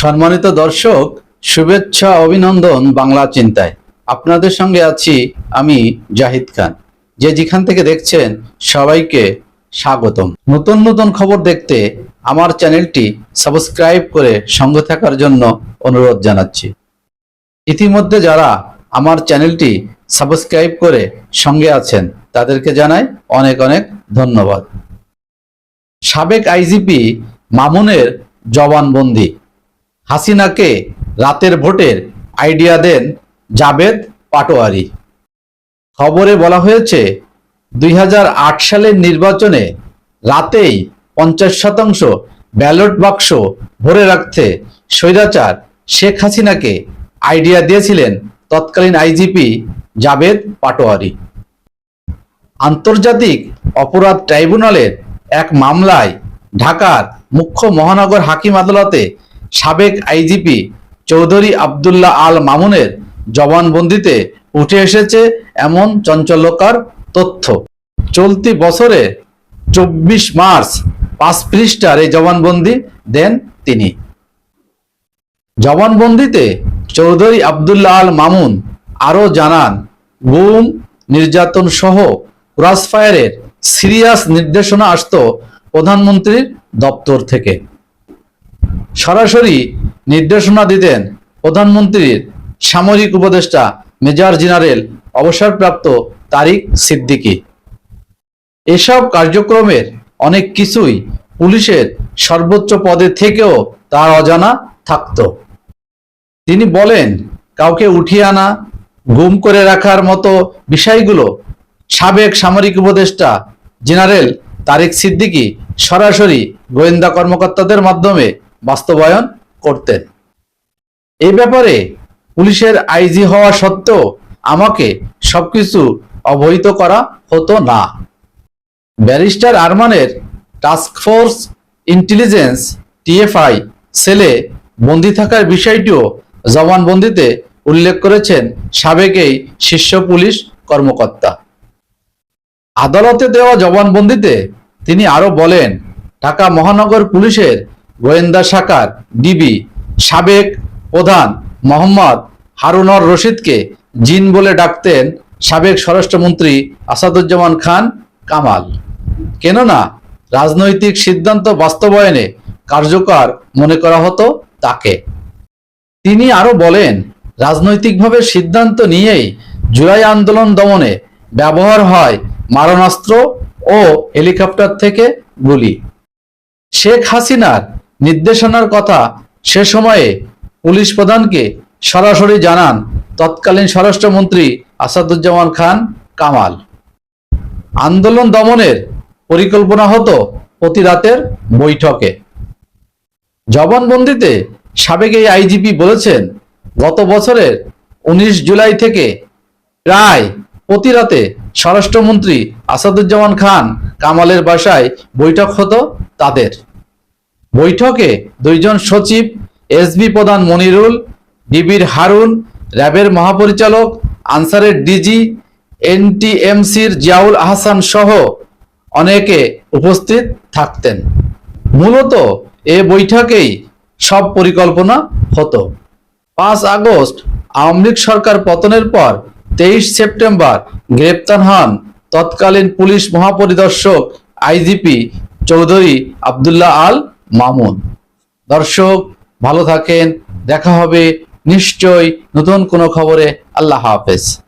সম্মানিত দর্শক, শুভেচ্ছা, অভিনন্দন বাংলা চিন্তায়। আপনাদের সঙ্গে আছি আমি জাহিদ খান। যে যেখান থেকে দেখছেন, সবাইকে স্বাগতম। নতুন নতুন খবর দেখতে আমার চ্যানেলটি সাবস্ক্রাইব করে সঙ্গে থাকার জন্য অনুরোধ জানাচ্ছি। ইতিমধ্যে যারা আমার চ্যানেলটি সাবস্ক্রাইব করে সঙ্গে আছেন, তাদেরকে জানাই অনেক অনেক ধন্যবাদ। সাবেক আইজিপি মামুনের জবানবন্দি হাসিনাকে রাতের ভোটের আইডিয়া দেন জাবেদ পাটোয়ারি। খবরে বলা হয়েছে, দুই হাজার আট সালের নির্বাচনে রাতেই পঞ্চাশ শতাংশ ব্যালট বাক্স ভরে রাখতে স্বৈরাচার শেখ হাসিনাকে আইডিয়া দিয়েছিলেন তৎকালীন আইজিপি জাবেদ পাটোয়ারি। আন্তর্জাতিক অপরাধ ট্রাইব্যুনালের এক মামলায় ঢাকার মুখ্য মহানগর হাকিম আদালতে সাবেক আইজিপি চৌধুরী আবদুল্লাহ আল মামুনের জবানবন্দিতে উঠে এসেছে এমন চঞ্চলকর তথ্য। চলতি বছরে চব্বিশ মার্চ পাঁচ পৃষ্ঠার এই জবানবন্দি দেন তিনি। জবানবন্দিতে চৌধুরী আবদুল্লাহ আল মামুন আরও জানান, গুম, নির্যাতন সহ ক্রসফায়ারের সিরিয়াস নির্দেশনা আসত প্রধানমন্ত্রীর দপ্তর থেকে। সরাসরি নির্দেশনা দিতেন প্রধানমন্ত্রীর সামরিক উপদেষ্টা মেজর জেনারেল অবসরপ্রাপ্ত তারিক সিদ্দিকী। এসব কার্যক্রমের অনেক কিছুই পুলিশের সর্বোচ্চ পদে থেকেও তার অজানা থাকত। তিনি বলেন, কাউকে উঠিয়ে আনা, গুম করে রাখার মতো বিষয়গুলো সাবেক সামরিক উপদেষ্টা জেনারেল তারিক সিদ্দিকী সরাসরি গোয়েন্দা কর্মকর্তাদের মাধ্যমে বাস্তবায়ন করতেন। এই ব্যাপারে পুলিশের আইজি হওয়া সত্ত্বেও আমাকে সবকিছু অবহিত করা হতো না। ব্যারিস্টার আরমানের টাস্কফোর্স ইন্টেলিজেন্স টিএফআই সেলে বন্দি থাকার বিষয়টিও জবানবন্দিতে উল্লেখ করেছেন সাবেক এই শীর্ষ পুলিশ কর্মকর্তা। আদালতে দেওয়া জবানবন্দিতে তিনি আরও বলেন, ঢাকা মহানগর পুলিশের গোয়েন্দা শাখার ডিবি সাবেক প্রধান মোহাম্মদ হারুনর রশিদকে জিন বলে ডাকতেন সাবেক স্বরাষ্ট্রমন্ত্রী আসাদুজ্জামান খান কামাল। কেননা রাজনৈতিক সিদ্ধান্ত বাস্তবায়নে কার্যকর মনে করা হতো তাকে। তিনি আরও বলেন, রাজনৈতিকভাবে সিদ্ধান্ত নিয়েই জুলাই আন্দোলন দমনে ব্যবহার হয় মারণাস্ত্র ও হেলিকপ্টার থেকে গুলি। শেখ হাসিনার নির্দেশনার কথা সে সময়ে পুলিশ প্রধানকে সরাসরি জানান তৎকালীন স্বরাষ্ট্রমন্ত্রী আসাদুজ্জামান খান কামাল। আন্দোলন দমনের পরিকল্পনা হতো প্রতি রাতের বৈঠকে। জবানবন্দিতে সাবেক এই আইজিপি বলেছেন, গত বছরের উনিশ জুলাই থেকে প্রায় প্রতি রাতে স্বরাষ্ট্রমন্ত্রী আসাদুজ্জামান খান কামালের বাসায় বৈঠক হতো তাদের। বৈঠকে দুইজন সচিব এসবি প্রধান মনিরুল, ডিবির হারুন, র্যাবের মহাপরিচালক, আনসারের ডিজি, এনটিএমসির জিয়াউল আহসান সহ অনেকে উপস্থিত থাকতেন। মূলত এ বৈঠকেই সব পরিকল্পনা হতো। পাঁচ আগস্ট আওয়ামী সরকার পতনের পর তেইশ সেপ্টেম্বর গ্রেপ্তার হন তৎকালীন পুলিশ মহাপরিদর্শক আইজিপি চৌধুরী আবদুল্লাহ আল মামুন। দর্শক ভালো থাকেন দেখা হবে নিশ্চয় নতুন কোনো খবরে। আল্লাহ হাফেজ।